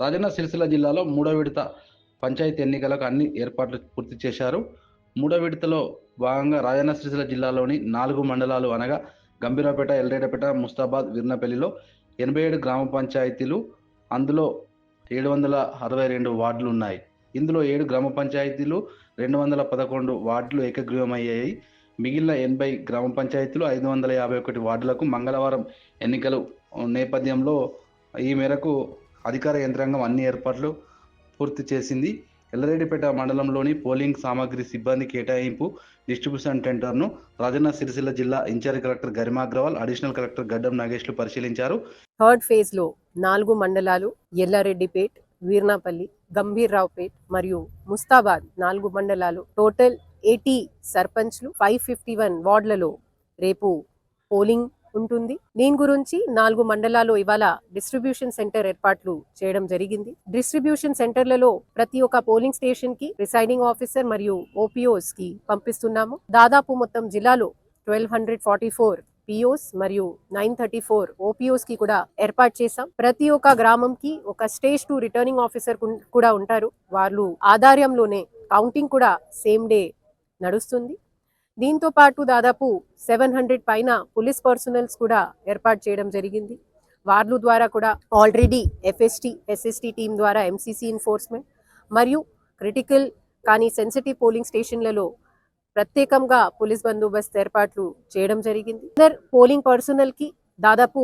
రాజన్న సిరిసిల్ల జిల్లాలో మూడో విడత పంచాయతీ ఎన్నికలకు అన్ని ఏర్పాట్లు పూర్తి చేశారు. మూడో విడతలో భాగంగా రాజన్న సిరిసిల్ల జిల్లాలోని నాలుగు మండలాలు అనగా గంభీరాపేట ఎల్రేడపేట ముస్తాబాద్ విర్నపల్లిలో ఎనభై ఏడు గ్రామ పంచాయతీలు అందులో ఏడు వందల అరవై రెండు వార్డులు ఉన్నాయి. ఇందులో ఏడు గ్రామ పంచాయతీలు రెండు వందల పదకొండు వార్డులు ఏకగ్రీవమయ్యాయి. మిగిలిన ఎనభై గ్రామ పంచాయతీలు ఐదు వందల యాభై ఒకటి వార్డులకు మంగళవారం ఎన్నికలు నేపథ్యంలో ఈ మేరకు అధికార యంత్రాంగం అన్ని ఏర్పాట్లు పూర్తి చేసింది. ఎల్లరెడ్డిపేట మండలంలోని పోలింగ్ సామాగ్రి సిబ్బంది కేటాయింపు డిస్ట్రిబ్యూషన్ టెండర్ను రాజన్న సిరిసిల్ల జిల్లా in-charge collector Garima Agrawal additional collector Gaddam నాగేష్లు పరిశీలించారు. థర్డ్ ఫేజ్లో నాలుగు మండలాలు ఎల్లారెడ్డిపేట్ వీర్నాపల్లి గంభీర్రావుపేట్ మరియు ముస్తాబాద్ నాలుగు మండలాలు టోటల్ ఎయిటీ సర్పంచ్లు ఫైవ్ ఫిఫ్టీ వన్ వార్డులలో రేపు పోలింగ్ ఉంటుంది. దీని గురించి నాలుగు మండలాల్లో ఇవాళ డిస్ట్రిబ్యూషన్ సెంటర్ ఏర్పాట్లు చేయడం జరిగింది. డిస్ట్రిబ్యూషన్ సెంటర్లలో ప్రతి ఒక్క పోలింగ్ స్టేషన్కి రిసైడింగ్ ఆఫీసర్ మరియు ఓపీఓస్కి పంపిస్తున్నాము. దాదాపు మొత్తం జిల్లాలో twelve hundred forty four POs మరియు నైన్ థర్టీ ఫోర్ ఓపీఓస్కి కూడా ఏర్పాటు చేశాం. ప్రతి ఒక్క గ్రామంకి ఒక స్టేజ్ టూ రిటర్నింగ్ ఆఫీసర్ కూడా ఉంటారు. వాళ్ళు ఆధార్యంలోనే కౌంటింగ్ కూడా సేమ్ డే నడుస్తుంది. దీంతో పాటు దాదాపు సెవెన్ హండ్రెడ్ పైన పోలీస్ పర్సనల్స్ కూడా ఏర్పాటు చేయడం జరిగింది. వార్లు ద్వారా కూడా ఆల్రెడీ ఎఫ్ఎస్టీ ఎస్ఎస్టీ టీం ద్వారా ఎంసీసీ ఎన్ఫోర్స్మెంట్ మరియు క్రిటికల్ కానీ సెన్సిటివ్ పోలింగ్ స్టేషన్లలో ప్రత్యేకంగా పోలీస్ బందోబస్తు ఏర్పాట్లు చేయడం జరిగింది. పోలింగ్ పర్సనల్కి దాదాపు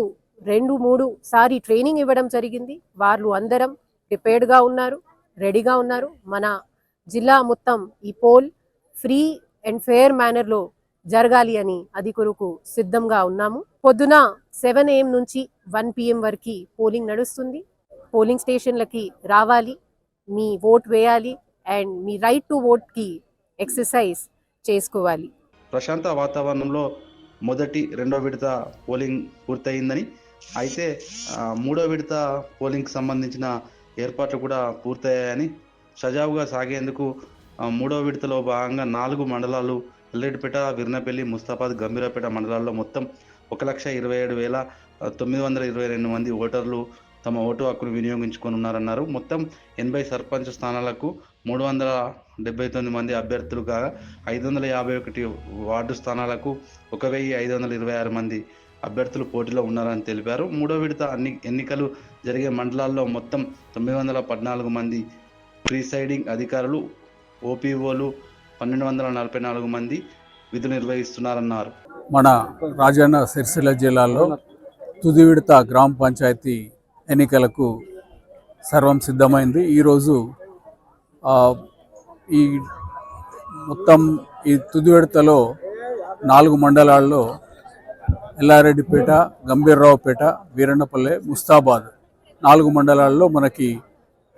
రెండు మూడు సారి ట్రైనింగ్ ఇవ్వడం జరిగింది. వాళ్ళు అందరం ప్రిపేర్డ్గా ఉన్నారు రెడీగా ఉన్నారు. మన జిల్లా మొత్తం ఈ పోల్ ఫ్రీ అండ్ ఫెయిర్ మేనర్లో జరగాలి అని అది కొరకు సిద్ధంగా ఉన్నాము. పొద్దున సెవెన్ ఏఎం నుంచి వన్ పిఎం వరకు పోలింగ్ నడుస్తుంది. పోలింగ్ స్టేషన్లకి రావాలి. మీ ఓట్ వేయాలి అండ్ మీ రైట్ టు ఓట్కి ఎక్సర్సైజ్ చేసుకోవాలి. ప్రశాంత వాతావరణంలో మొదటి రెండో విడత పోలింగ్ పూర్తయిందని అయితే మూడో విడత పోలింగ్కి సంబంధించిన ఏర్పాట్లు కూడా పూర్తయ్యాయని సజావుగా సాగేందుకు మూడో విడతలో భాగంగా నాలుగు మండలాలు ఎల్లెడ్డిపేట విర్నపల్లి ముస్తాబాద్ గంభీరపేట మండలాల్లో మొత్తం ఒక లక్ష ఇరవై ఏడు వేల తొమ్మిది వందల ఇరవై రెండు మంది ఓటర్లు తమ ఓటు హక్కును వినియోగించుకొని ఉన్నారన్నారు మొత్తం ఎనభై సర్పంచ్ స్థానాలకు మూడు వందల డెబ్బై తొమ్మిది మంది అభ్యర్థులు కాగా ఐదు వందల యాభై ఒకటి వార్డు స్థానాలకు ఒక వెయ్యి ఐదు వందల ఇరవై ఆరు మంది అభ్యర్థులు పోటీలో ఉన్నారని తెలిపారు. మూడో విడత అన్ని ఎన్నికలు జరిగే మండలాల్లో మొత్తం తొమ్మిది వందల పద్నాలుగు మంది ప్రీసైడింగ్ అధికారులు ఓపీఓలు పన్నెండు వందల నలభై నాలుగు మంది విధులు నిర్వహిస్తున్నారన్నారు. మన రాజన్న సిరిసిల్ల జిల్లాలో తుది విడత గ్రామ పంచాయతీ ఎన్నికలకు సర్వం సిద్ధమైంది. ఈరోజు ఈ మొత్తం ఈ తుది విడతలో నాలుగు మండలాల్లో ఎల్లారెడ్డిపేట గంభీర్రావుపేట వీరన్నపల్లె ముస్తాబాద్ నాలుగు మండలాల్లో మనకి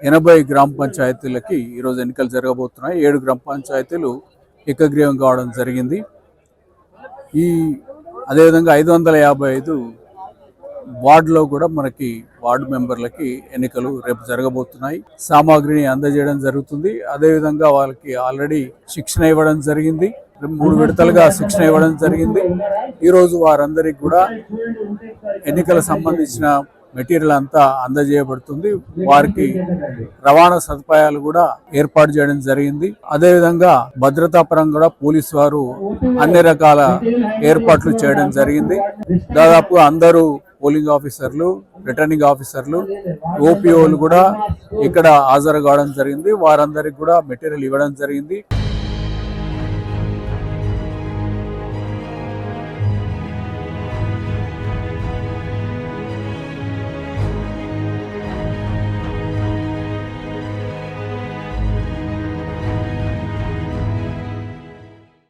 ఎనభై గ్రామ పంచాయతీలకి ఈరోజు ఎన్నికలు జరగబోతున్నాయి. ఏడు గ్రామ పంచాయతీలు ఏకగ్రీవం కావడం జరిగింది. ఈ అదేవిధంగా ఐదు వందల యాభై ఐదు వార్డులో కూడా మనకి వార్డు మెంబర్లకి ఎన్నికలు రేపు జరగబోతున్నాయి. సామాగ్రిని అందజేయడం జరుగుతుంది. అదేవిధంగా వాళ్ళకి ఆల్రెడీ శిక్షణ ఇవ్వడం జరిగింది. మూడు విడతలుగా శిక్షణ ఇవ్వడం జరిగింది. ఈరోజు వారందరికీ కూడా ఎన్నికల సంబంధించిన మెటీరియల్ అంతా అందజేయబడుతుంది. వారికి రవాణా సదుపాయాలు కూడా ఏర్పాటు చేయడం జరిగింది. అదేవిధంగా భద్రతా పరంగా కూడా పోలీసు వారు అన్ని రకాల ఏర్పాట్లు చేయడం జరిగింది. దాదాపు అందరూ పోలింగ్ ఆఫీసర్లు రిటర్నింగ్ ఆఫీసర్లు ఓపీఓలు కూడా ఇక్కడ హాజరు కావడం జరిగింది. వారందరికి కూడా మెటీరియల్ ఇవ్వడం జరిగింది.